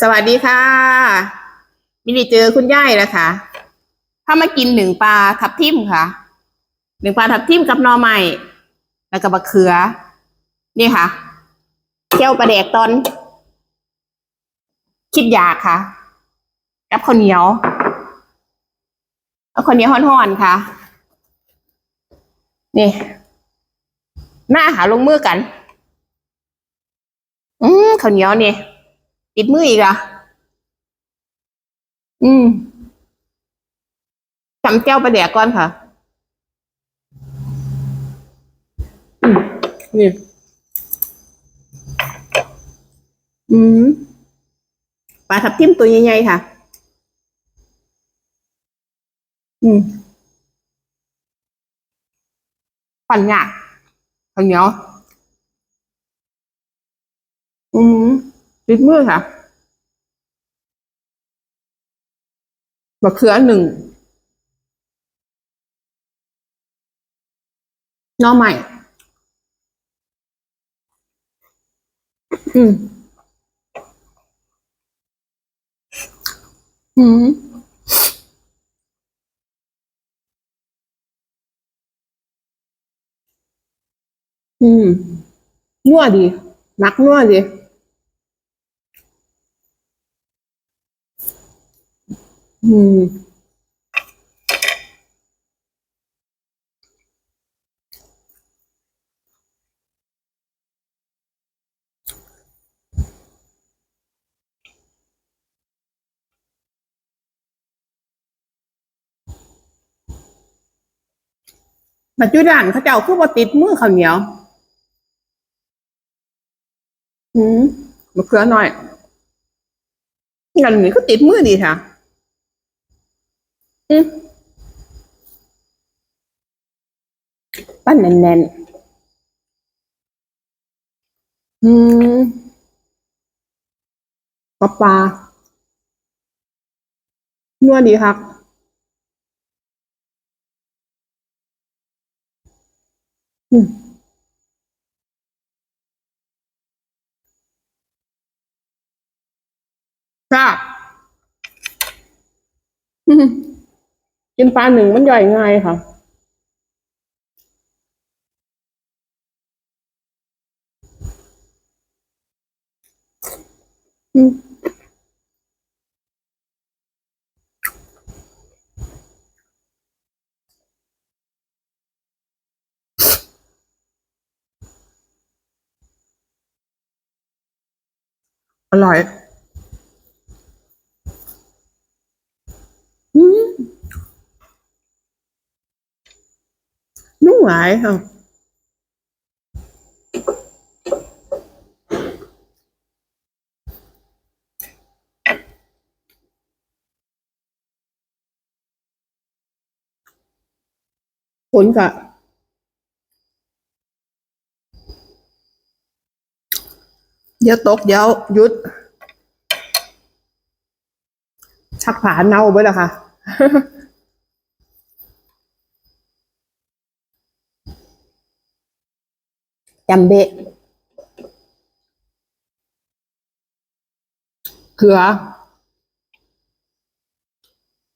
สวัสดีค่ะ มินิเจอคุณย่ายแล้วค่ะถ้ามากินหนึ่งปลาทับทิมค่ะ หนึ่งปลาทับทิมกับนอไม้แล้วก็บะเขือ นี่ค่ะเจียวปลาแดกตอน คิดอยากค่ะ กับข้าวเหนียวเอาข้าวเหนียวห่อนๆค่ะ นี่ หน้าหาลงมือกัน อืมข้าวเหนียวนี่ ติดมืออีกอะ อืมจำแก้วประเดี๋ยวก่อนค่ะอืมนี่ อืมปลาทับทิมตัวใหญ่ๆค่ะ อืมปั่นหยาบข้าวเหนียว อืม ติดมือค่ะมะเขือหนึ่งน้อใหม่ อืม อืม อืมนัวดี มักนัวดี อืม ปัจจุบันเขาเจ้าคือว่าติดมือข้าวเหนียว อืมมะเขือหน่อยงั้นนี่ก็ติดมือดีค่ะ ปั้นแน่นๆ อืมปลาปลานัวดีครับอืมครับอืม กินปลาหนึ่งมันย่อยง่ายค่ะอืมอร่อย อืมนุ่ม หลายค่ะฝนกะเดี๋ยวตกเดี๋ยวหยุด ชักผาเน่าไปแล้วค่ะ จำเบะเขือ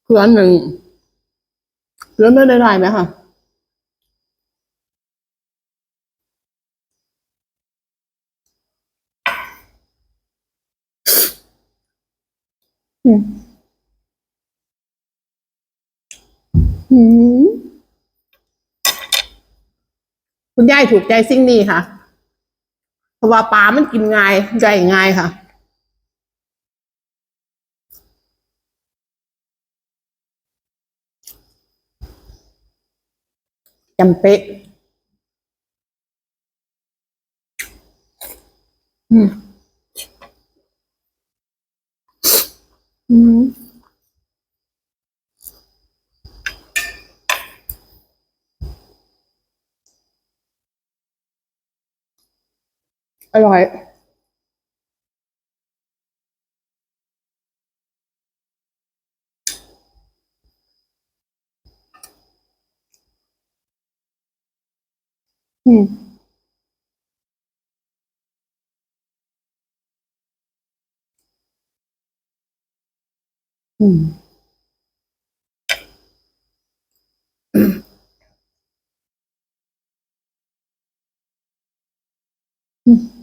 เขือหนึ่งเขือไม่ได้ไรไหมคะอืมอืม คุณยายถูกใจสิ่งนี้ค่ะ เพราะว่าปลามันกินง่ายใจง่ายค่ะจำเป๊ะ อืม อืม อร่อยอืมอืมอืม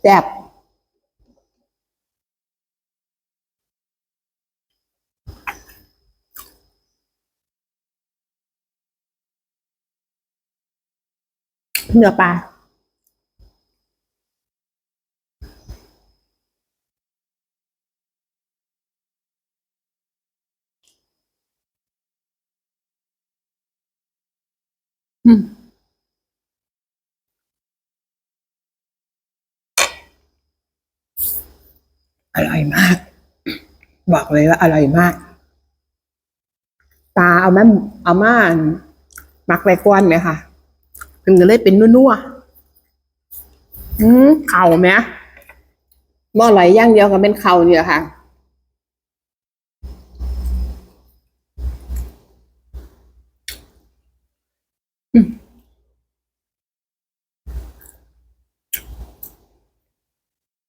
แซ่บเนื้อปลา อร่อยมาก บอกเลยว่าอร่อยมาก ตาเอาแม่เอาม่าหมักไว้ก้อนไหมคะถึงจะเลยเป็นนัวๆอืมเข่าไหมบ่อไหลย่างเดียวกับเป็นเข่าเนี่ยค่ะ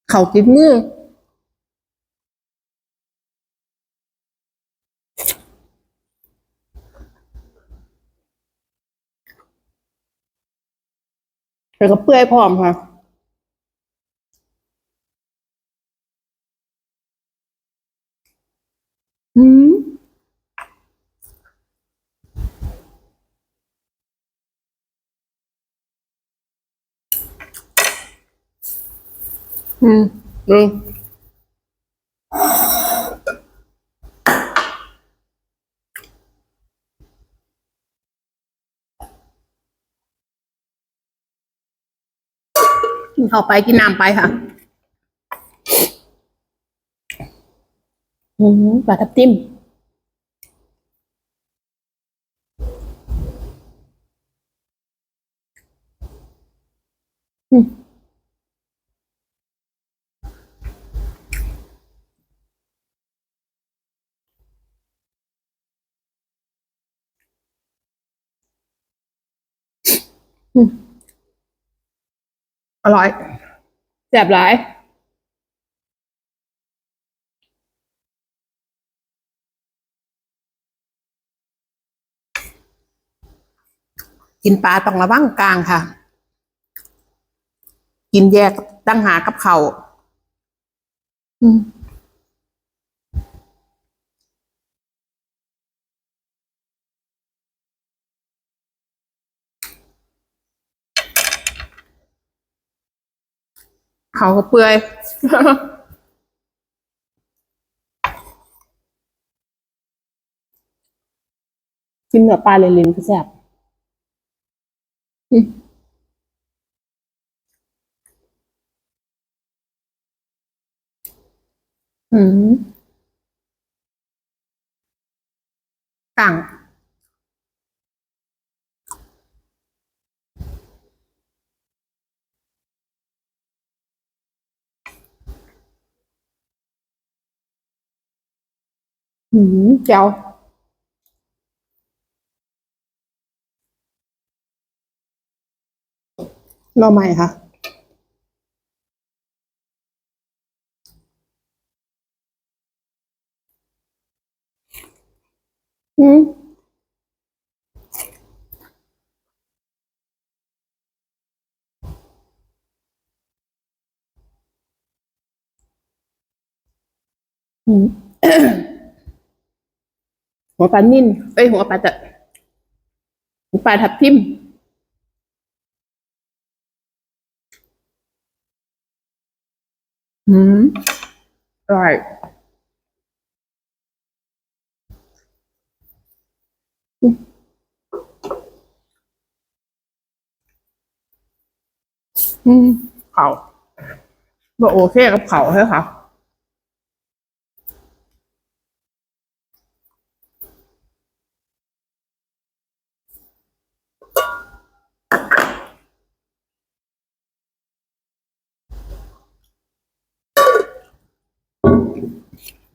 เขาติดมือ แล้วก็เปื่อยพร้อมค่ะอืมอืมดู กินข้าวไปกินน้ำไปค่ะอืมปลาทับทิมอืมอืม อร่อยแซ่บหลาย กินปลาต้องระวังกลางค่ะ กินแยกตั้งหากับเขาวอืม เขาก็เปื่อยกินเนื้อปลาเลนๆก็แซ่บอืมอืมต่าง อืมเจ้าหน่อไม้ค่ะ อืมอืม หัวปลานิ่นเอ้ยหัวปลาจะหัวปลาทับทิมอืมอร่อยอืมเขาบอกโอเคกับเขาใช่ค่ะ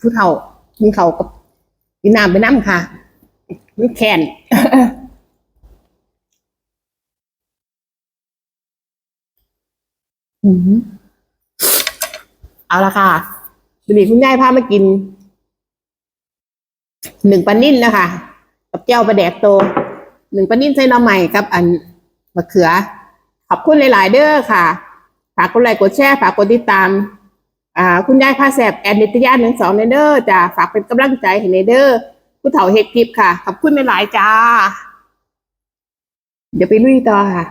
ผู้เฒ่ากินเขาวกับกินน้ำไปน้ำค่ะมันแค้นอืมเอาละค่ะวันนี้คุณยายพามากินหนึ่งปลานิ่นนะคะ กับเจ้าปลาแดกโตหนึ่งปลานิ่นใส่หน้ำใหม่กับอันมะเขือ ขอบคุณหลาย ๆ เด้อค่ะ ฝากกดไลค์กดแชร์ ฝากกดติดตาม อ่าคุณยายพาแสบแอนนิตยาหนึ่งสองเนเดอร์จ้าฝากเป็นกำลังใจให้เนเดอร์ผู้เฒ่าเฮกทิปค่ะ ขอบคุณหลายๆจ้า เดี๋ยวไปลุยต่อค่ะ